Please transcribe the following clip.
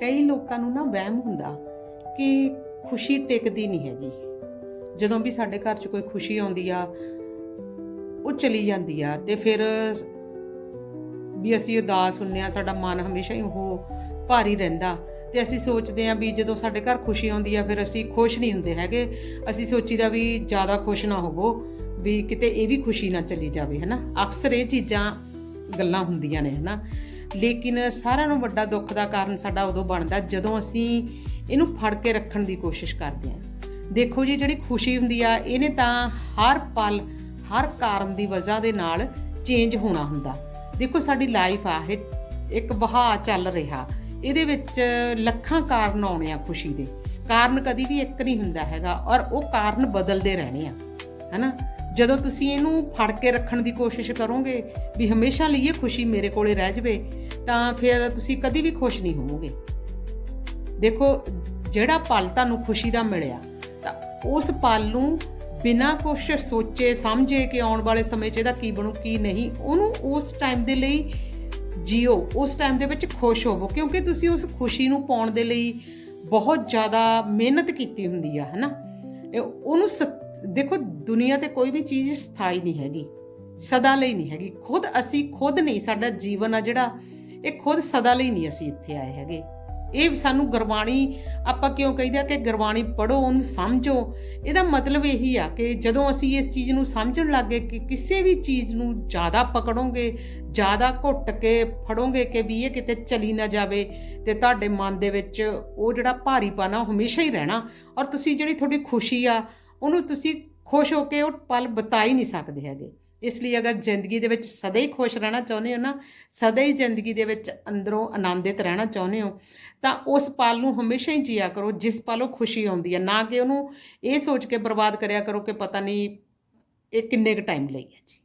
ਕਈ ਲੋਕਾਂ ਨੂੰ ਨਾ ਵਹਿਮ ਹੁੰਦਾ ਕਿ ਖੁਸ਼ੀ ਟਿਕਦੀ ਨਹੀਂ ਹੈਗੀ। ਜਦੋਂ ਵੀ ਸਾਡੇ ਘਰ 'ਚ ਕੋਈ ਖੁਸ਼ੀ ਆਉਂਦੀ ਆ, ਉਹ ਚਲੀ ਜਾਂਦੀ ਆ ਤੇ ਫਿਰ ਵੀ ਅਸੀਂ ਉਦਾਸ ਹੁੰਨੇ ਆ ਸਾਡਾ ਮਨ ਹਮੇਸ਼ਾ ਹੀ ਉਹ ਭਾਰੀ ਰਹਿੰਦਾ ਤੇ ਅਸੀਂ ਸੋਚਦੇ ਆ ਵੀ ਜਦੋਂ ਸਾਡੇ ਘਰ ਖੁਸ਼ੀ ਆਉਂਦੀ ਆ, ਫਿਰ ਅਸੀਂ ਖੁਸ਼ ਨਹੀਂ ਹੁੰਦੇ ਹੈਗੇ। ਅਸੀਂ ਸੋਚੀਦਾ ਵੀ ਜ਼ਿਆਦਾ ਖੁਸ਼ ਨਾ ਹੋਵੋ, ਵੀ ਕਿਤੇ ਇਹ ਵੀ ਖੁਸ਼ੀ ਨਾ ਚਲੀ ਜਾਵੇ, ਹਨਾ? ਅਕਸਰ ਇਹ ਚੀਜ਼ਾਂ ਗੱਲਾਂ ਹੁੰਦੀਆਂ ਨੇ, ਹਨਾ? ਲੇਕਿਨ ਸਾਰਿਆਂ ਨੂੰ ਵੱਡਾ ਦੁੱਖ ਦਾ ਕਾਰਨ ਸਾਡਾ ਉਦੋਂ ਬਣਦਾ ਜਦੋਂ ਅਸੀਂ ਇਹਨੂੰ ਫੜ ਕੇ ਰੱਖਣ ਦੀ ਕੋਸ਼ਿਸ਼ ਕਰਦੇ ਹਾਂ। ਦੇਖੋ ਜੀ, ਜਿਹੜੀ ਖੁਸ਼ੀ ਹੁੰਦੀ ਆ, ਇਹਨੇ ਤਾਂ ਹਰ ਪਲ, ਹਰ ਕਾਰਨ ਦੀ ਵਜ੍ਹਾ ਦੇ ਨਾਲ ਚੇਂਜ ਹੋਣਾ ਹੁੰਦਾ। ਦੇਖੋ, ਸਾਡੀ ਲਾਈਫ ਆ, ਇਹ ਇੱਕ ਵਹਾਅ ਚੱਲ ਰਿਹਾ। ਇਹਦੇ ਵਿੱਚ ਲੱਖਾਂ ਕਾਰਨ ਆਉਣੇ ਆ ਖੁਸ਼ੀ ਦੇ। ਕਾਰਨ ਕਦੀ ਵੀ ਇੱਕ ਨਹੀਂ ਹੁੰਦਾ ਹੈਗਾ ਔਰ ਉਹ ਕਾਰਨ ਬਦਲਦੇ ਰਹਿਣੇ ਆ। ਹੈਨਾ? ਜਦੋਂ ਤੁਸੀਂ ਇਹਨੂੰ ਫੜ ਕੇ ਰੱਖਣ ਦੀ ਕੋਸ਼ਿਸ਼ ਕਰੋਗੇ ਵੀ ਹਮੇਸ਼ਾ ਲਈ ਇਹ ਖੁਸ਼ੀ ਮੇਰੇ ਕੋਲੇ ਰਹਿ ਜਵੇ, ਤਾਂ ਫਿਰ ਤੁਸੀਂ ਕਦੀ ਵੀ ਖੁਸ਼ ਨਹੀਂ ਹੋਵੋਗੇ। ਦੇਖੋ, ਜਿਹੜਾ ਪਲ ਤੁਹਾਨੂੰ ਖੁਸ਼ੀ ਦਾ ਮਿਲਿਆ, ਤਾਂ ਉਸ ਪਲ ਨੂੰ ਬਿਨਾਂ ਕੁਛ ਸੋਚੇ, ਸਮਝੇ ਕਿ ਆਉਣ ਵਾਲੇ ਸਮੇਂ 'ਚ ਇਹਦਾ ਕੀ ਬਣੂ, ਕੀ ਨਹੀਂ, ਉਹਨੂੰ ਉਸ ਟਾਈਮ ਦੇ ਲਈ ਜੀਓ, ਉਸ ਟਾਈਮ ਦੇ ਵਿੱਚ ਖੁਸ਼ ਹੋਵੋ, ਕਿਉਂਕਿ ਤੁਸੀਂ ਉਸ ਖੁਸ਼ੀ ਨੂੰ ਪਾਉਣ ਦੇ ਲਈ ਬਹੁਤ ਜ਼ਿਆਦਾ ਮਿਹਨਤ ਕੀਤੀ ਹੁੰਦੀ ਆ, ਹਨਾ? ਇਹ ਉਹਨੂੰ ਸ- ਦੇਖੋ, ਦੁਨੀਆ ਤੇ ਕੋਈ ਵੀ ਚੀਜ਼ ਸਥਾਈ ਨਹੀਂ ਹੈਗੀ, ਸਦਾ ਲਈ ਨਹੀਂ ਹੈਗੀ। ਖੁਦ ਅਸੀਂ ਖੁਦ ਨਹੀਂ, ਸਾਡਾ ਜੀਵਨ ਆ ਜਿਹੜਾ, ਇਹ ਖੁਦ ਸਦਾ ਲਈ ਨਹੀਂ ਅਸੀਂ ਇੱਥੇ ਆਏ ਹੈਗੇ। ਇਹ ਸਾਨੂੰ ਗੁਰਬਾਣੀ, ਆਪਾਂ ਕਿਉਂ ਕਹਿੰਦੇ ਆ ਕਿ ਗੁਰਬਾਣੀ ਪੜੋ ਉਹਨੂੰ ਸਮਝੋ। ਇਹਦਾ ਮਤਲਬ ਇਹੀ ਆ ਕਿ ਜਦੋਂ ਅਸੀਂ ਇਸ ਚੀਜ਼ ਨੂੰ ਸਮਝਣ ਲੱਗੇ ਕਿ ਕਿਸੇ ਵੀ ਚੀਜ਼ ਨੂੰ ਜ਼ਿਆਦਾ ਪਕੜੋਗੇ, ਜ਼ਿਆਦਾ ਘੁੱਟ ਕੇ ਫੜੋਗੇ ਕਿ ਵੀ ਇਹ ਕਿਤੇ ਚਲੀ ਨਾ ਜਾਵੇ, ਤੇ ਤੁਹਾਡੇ ਮਨ ਦੇ ਵਿੱਚ ਉਹ ਜਿਹੜਾ ਭਾਰੀਪਨ ਆ ਉਹ ਹਮੇਸ਼ਾ ਹੀ ਰਹਿਣਾ। ਔਰ ਤੁਸੀਂ ਜਿਹੜੀ ਤੁਹਾਡੀ ਖੁਸ਼ੀ ਆ ਉਹਨੂੰ ਤੁਸੀਂ ਖੁਸ਼ ਹੋ ਕੇ ਉਹ ਪਲ ਬਤਾ ਹੀ ਨਹੀਂ ਸਕਦੇ ਹੈਗੇ। ਇਸ ਲਈ ਅਗਰ ਜ਼ਿੰਦਗੀ ਦੇ ਵਿੱਚ ਸਦਾ ਹੀ ਖੁਸ਼ ਰਹਿਣਾ ਚਾਹੁੰਦੇ ਹੋ ਨਾ, ਸਦਾ ਹੀ ਜ਼ਿੰਦਗੀ ਦੇ ਵਿੱਚ ਅੰਦਰੋਂ ਆਨੰਦਿਤ ਰਹਿਣਾ ਚਾਹੁੰਦੇ ਹੋ, ਤਾਂ ਉਸ ਪਲ ਨੂੰ ਹਮੇਸ਼ਾ ਹੀ ਜੀਆ ਕਰੋ ਜਿਸ ਪਲ ਉਹ ਖੁਸ਼ੀ ਆਉਂਦੀ ਹੈ। ਨਾ ਕਿ ਉਹਨੂੰ ਇਹ ਸੋਚ ਕੇ ਬਰਬਾਦ ਕਰਿਆ ਕਰੋ ਕਿ ਪਤਾ ਨਹੀਂ ਇਹ ਕਿੰਨੇ ਕੁ ਟਾਈਮ ਲਈ ਹੈ ਜੀ।